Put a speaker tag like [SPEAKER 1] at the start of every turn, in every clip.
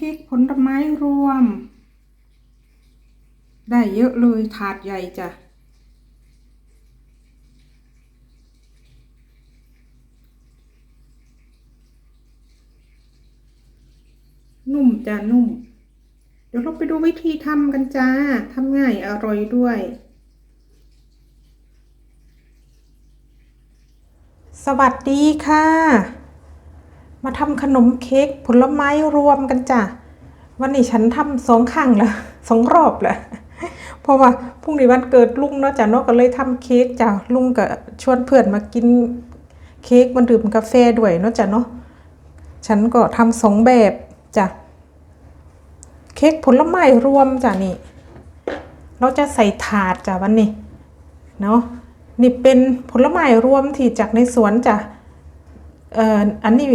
[SPEAKER 1] เค้กผลไม้รวม ได้เยอะเลยถาดใหญ่จ้ะ นุ่มจ้ะนุ่ม เดี๋ยวเราไปดูวิธีทำกันจ้าทำง่ายอร่อยด้วยสวัสดีค่ะ มาทำขนมเค้กผลไม้รวมกันจ้ะ วันนี้ฉันทำสองครั้งละสองรอบละเพราะว่าพรุ่งนี้วันเกิดลุงเนาะจ้ะเนาะก็เลยทำเค้กจ้ะลุงก็ชวนเพื่อนมากินเค้กมาดื่มกาแฟด้วยเนาะจ้ะเนาะฉันก็ทำสองแบบจ้ะเค้กผลไม้รวมจ้ะนี่ เราจะใส่ถาดจ้ะวันนี้เนาะนี่เป็นผลไม้รวมที่จากในสวนจ้ะเอ่ออันนี้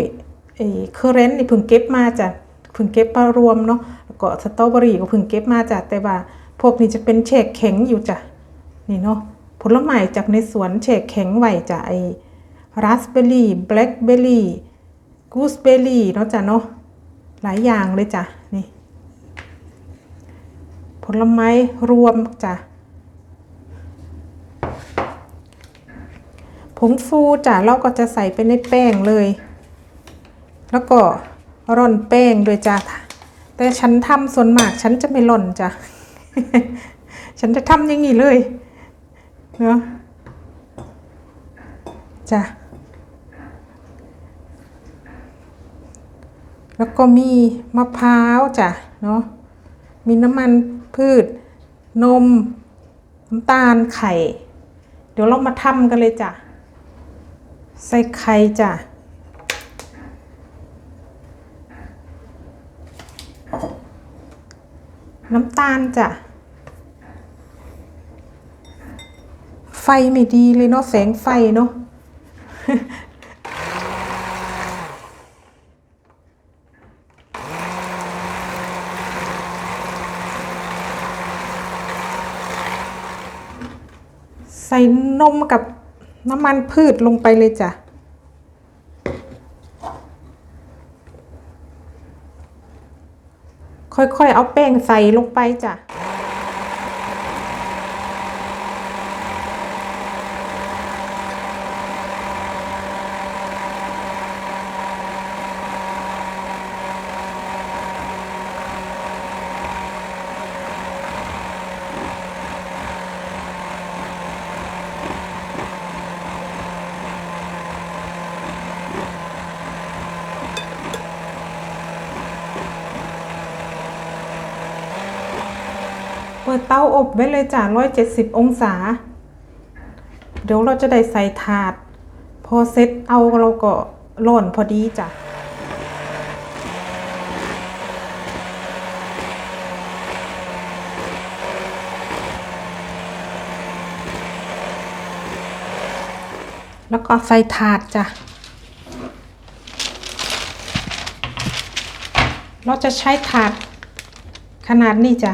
[SPEAKER 1] ไอ้เคอร์เรนต์นี่พิ่งเก็บมาจ้ะพิ่งเก็บมารวมเนาะแล้วก็สตรอเบอรี่ก็พิ่งเก็บมาจ้ะแต่ว่าพวกนี้จะเป็นแช่แข็งอยู่จ้ะนี่เนาะผลไม้จากในสวนแช่แข็งไหวจ้ะไอ้ราสเบอร์รี่แบล็คเบอร์รี่กูสเบอร์รี่เนาะจ้ะเนาะหลายอย่างเลยจ้ะนี่ผลไม้รวมจ้ะผงฟูจ้ะเราก็จะใส่ไปในแป้งเลย แล้วก็ร่อนแป้งด้วยจ้ะแต่ฉันทำส่วนมากฉันจะไม่ร่อนจ้ะฉันจะทำอย่างนี้เลยเนาะจ้ะแล้วก็มีมะพร้าวจ้ะเนาะมีน้ำมันพืช นม น้ำตาลไข่ เดี๋ยวเรามาทำกันเลยจ้ะ ใส่ไข่จ้ะ น้ำตาลจ้ะ ไฟไม่ดีเลยเนาะแสงไฟเนาะใส่นมกับน้ำมันพืชลงไปเลยจ้ะ ค่อยๆ เอาแป้งใส่ลงไปจ้ะ ปิดเตาอบไว้เลยจ้ะ170องศา เดี๋ยวเราจะได้ใส่ถาด พอเซ็ตเอาเราก็ร้อนพอดีจ้ะแล้วก็ใส่ถาดจ้ะ เราจะใช้ถาดขนาดนี้จ้ะ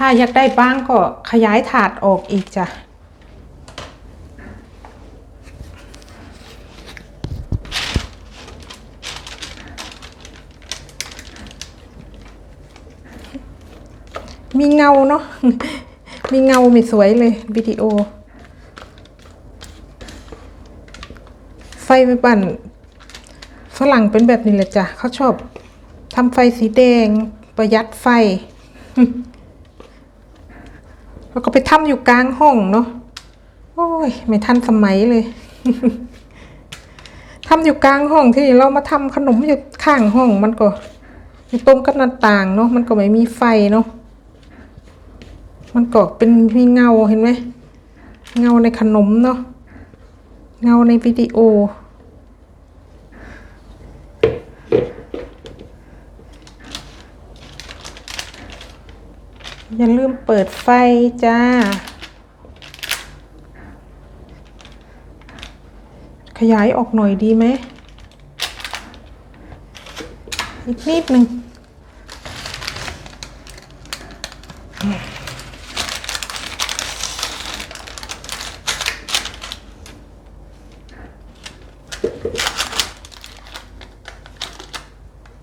[SPEAKER 1] ถ้าอยากได้บ้างก็ขยายถาดออกอีกจ้ะมีเงาเนาะ มีเงาไม่สวยเลยวิดีโอ ไฟไม่ปั่นฝรั่งเป็นแบบนี้แหละจ้ะเขาชอบทำไฟสีแดงประหยัดไฟ แล้วก็ไปทำอยู่กลางห้องเนาะโอ้ย ไม่ทันสมัยเลยทำอยู่กลางห้องที่เรามาทำขนมอยู่ข้างห้องมันก็อยู่ตรงกับหน้าต่างเนาะมันก็ไม่มีไฟเนาะมันก็เป็นมีเงาเห็นไหมเงาในขนมเนาะเงาในวิดีโอ อย่าลืมเปิดไฟจ้า ขยายออกหน่อยดีไหม อีกนิดหนึ่ง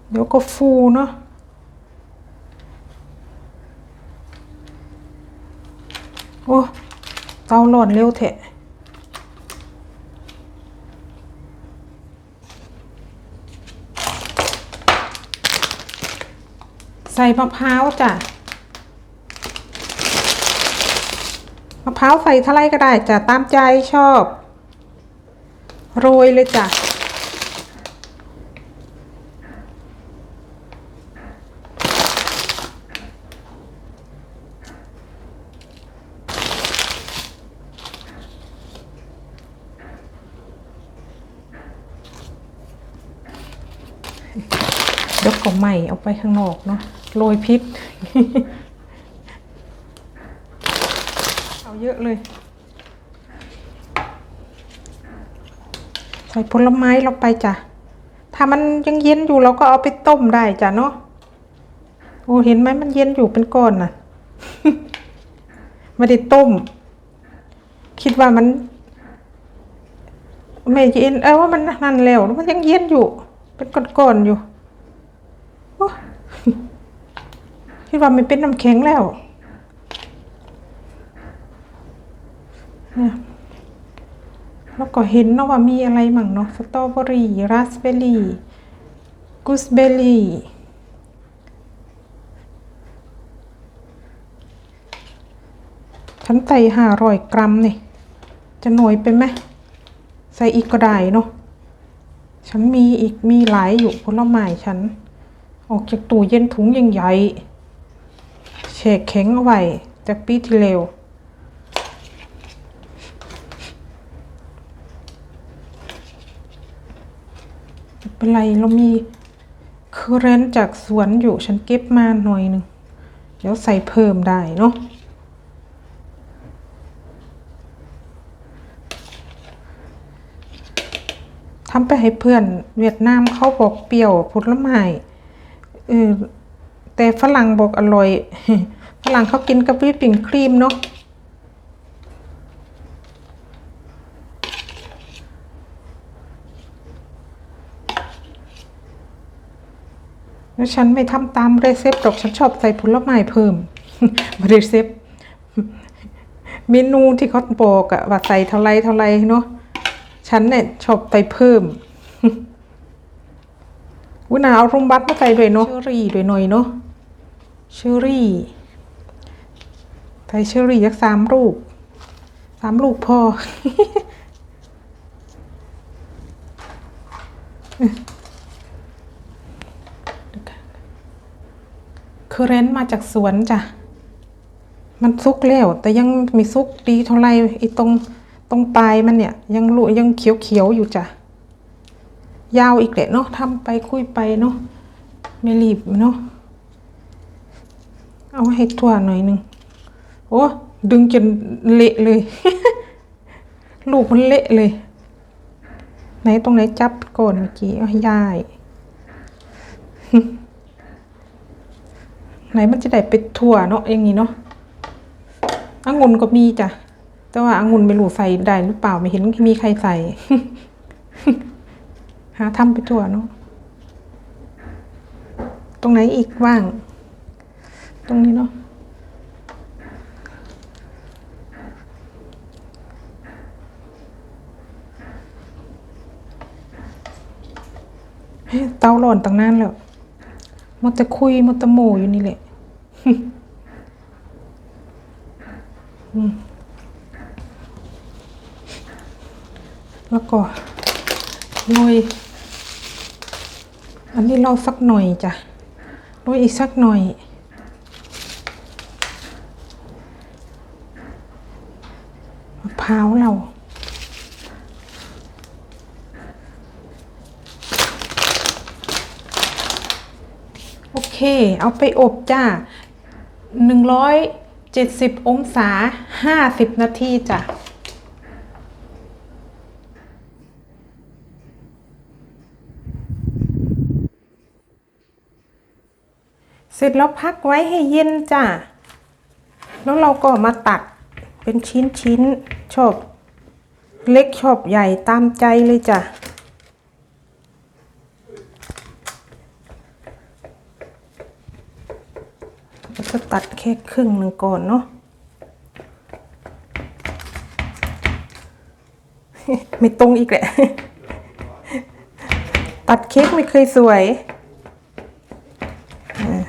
[SPEAKER 1] เดี๋ยวก็ฟูเนาะ โอ้ เตาร้อนเร็วเถอะใส่มะพร้าวจ้ะมะพร้าวใส่ท่าไรก็ได้จ้ะตามใจชอบ โรยเลยจ้ะ เดี๋ยวก็ใหม่เอาไปข้างนอกเนาะโรยพริกเอาเยอะเลย ใส่ผลไม้ลงไปจ้ะ ถ้ามันยังเย็นอยู่เราก็เอาไปต้มได้จ้ะเนาะโอ้เห็นไหมมันเย็นอยู่เป็นก้อนน่ะไม่ได้ต้ม คิดว่ามันไม่เย็นเออว่ามันนั่นแล้วมันยังเย็นอยู่ เป็นก้อนๆอยู่โอ้ คิดว่ามันเป็นน้ำแข็งแล้วเนี่ยแล้วก็เห็นเนาะว่ามีอะไรมั่งเนาะสตรอเบอรี่ราสเบอรี่กูสเบอรี่ฉันใส่ห้าร้อยกรัมนี่จะหน่วยไปไหมใส่อีกก็ได้เนาะฉันมีอีกมีหลายอยู่ผลไม้ฉัน ออกจากตู้เย็นถุงยังใหญ่ แช่แข็งเอาไว้จากปีที่แล้วไม่เป็นไรเรามีเคอเรนจากสวนอยู่ฉันเก็บมาหน่อยหนึ่งเดี๋ยวใส่เพิ่มได้เนาะทำไปให้เพื่อนเวียดนามเขาบอกเปรี้ยวผลไม้เออแต่ฝรั่งบอกอร่อย ฝรั่งเขากินกับวิปปิ้งครีมเนาะแล้วฉันไม่ทำตามเรเซปต์หรอกฉันชอบใส่ผลไม้เพิ่มเรเซปต์เมนูที่เขาบอกอะว่าใส่เท่าไรเท่าไรเนาะฉันเนี่ยชอบไปเพิ่มวุ้นาเอารุมบัตมาใส่ด้วยเนาะเชอรี่ด้วยหน่อยเนาะเชอรี่ ใส่เชอรี่ยักสามลูกสามลูกพอเคอเรนต์มาจากสวนจ้ะ มันซุกแล้ว แต่ยังมีซุกดีเท่าไรไอ้ตรงตรงปลายมันเนี่ย ยังลุยังเขียวเขียวๆอยู่จ้ะ ยาวอีกแหละเนาะทำไปคุยไปเนาะไม่รีบเนาะเอาให้ทั่วหน่อยหนึ่ง อ้ดึงจนเละเลย ลูกมันเละเลย ไหนตรงไหนจับก่อนเมื่อกี้อ้ยายไหนมันจะได้ไปทั่วเนาะอย่างนี้เนาะองุ่นก็มีจ้ะ แต่ว่าองุ่นไม่รู้ใส่ได้หรือเปล่าไม่เห็นมีใครใส่ หาทำไปทั่วเนาะ ตรงไหนอีกว่าง ตรงนี้เนาะ เตาหล่อนตั้งนานแล้วมันจะคุยมันจะโมอยู่นี่แหละแล้วก็โรยอันนี้เราสักหน่อยจ้ะโรยอีกสักหน่อย มะพร้าวเรา เค เอาไปอบจ้าหนึ่งร้อยเจ็ดสิบองศาห้าสิบนาทีจ้ะเสร็จแล้วพักไว้ให้เย็นจ้ะ แล้วเราก็มาตัดเป็นชิ้นชิ้นชอบ เล็กชอบใหญ่ตามใจเลยจ้ะ ตัดแค่ครึ่งหนึ่งก่อนเนาะไม่ตรงอีกแหละ ตัดเค้กไม่เคยสวยอ่า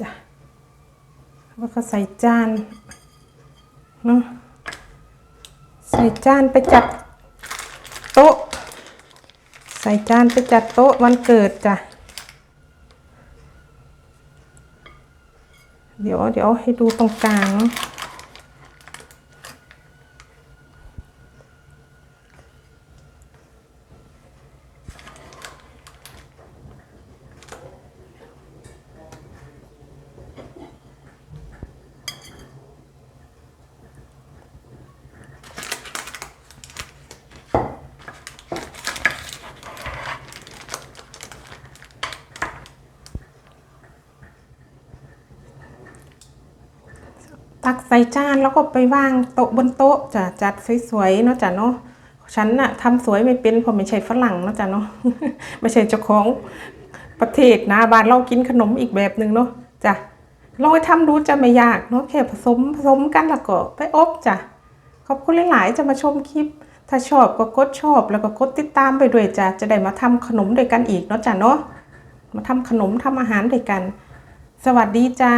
[SPEAKER 1] จ้ะแล้ว ก็ใส่จานเนาะใส่จานไปจัดโต๊ะ ใส่จานไปจัดโต๊ะวันเกิดจ้ะเดี๋ยวเดี๋ยวให้ดูตรงกลางเนอะ จานแล้วก็ไปวางโต๊ะบนโต๊ะจ้ะจัดสวยๆเนาะจ้ะเนาะฉันน่ะทำสวยไม่เป็นเพราะไม่ใช่ฝรั่งเนาะจ้ะเนาะไม่ใช่เจ้าของประเทศนะบ้านเรากินขนมอีกแบบหนึ่งเนาะจ้ะลองไปทำดูจะไม่ยากเนาะแค่ผสมผสมกันแล้วก็ไปอบจ้ะขอบคุณหลายๆจะมาชมคลิป ถ้าชอบก็กดชอบแล้วก็กดติดตามไปด้วยจ้ะจะได้มาทำขนมด้วยกันอีกเนาะจ้ะเนาะมาทำขนมทำอาหารด้วยกัน สวัสดีจ้า